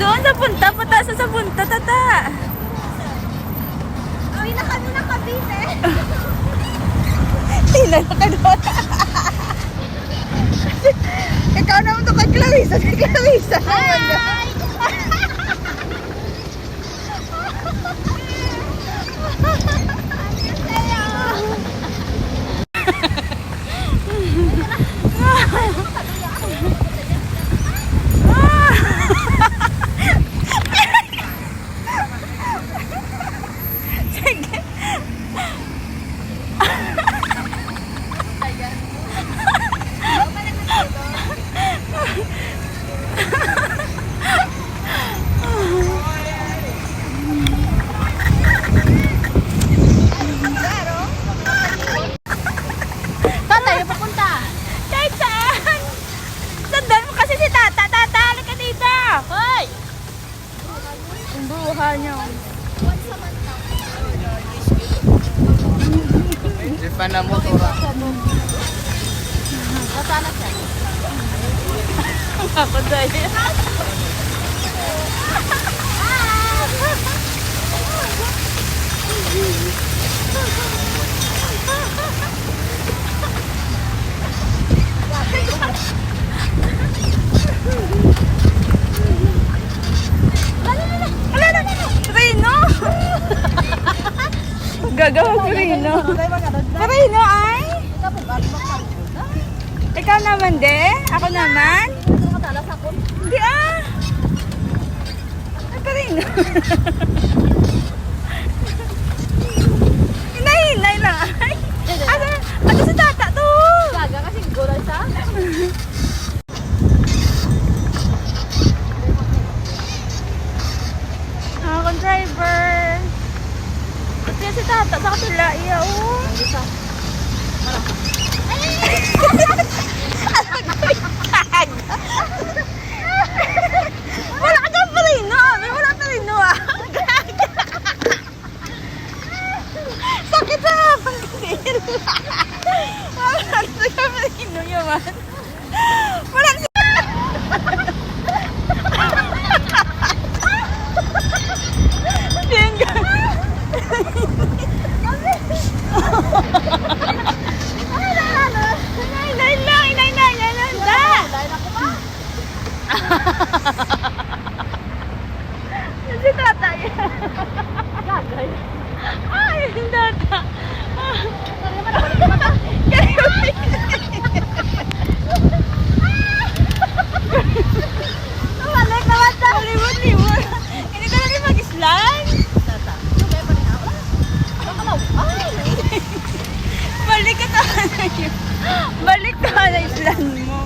Doon sa punta, punta sa sa punta, tata. Uwi na kami ng Cavite. Tingnan ka doon. Ikaw naman to kay Clarissa, kay Clarissa. Hi! Tatay, Ang bruha niyo. Depan na motor. Nasana siya. Ako dahil. Wala na! Rino! Gagawa si Rino. Rino ay? Ikaw naman, de? Ako naman? Hindi ah! Ito rin. sa katula iya oh. Wala ka dyan pa rin, no? Wala pa rin. Sakit sa pagkakil. Wala ka dyan pa rin, no? Wala Gagay. Ay, ang data. Nabalik naman sa liwon-liwon. Hindi ka na rin mag-slide. Tata. Lugay pa rin ako. Baka na, ay! Balik ka talaga. Balik ka na islan mo.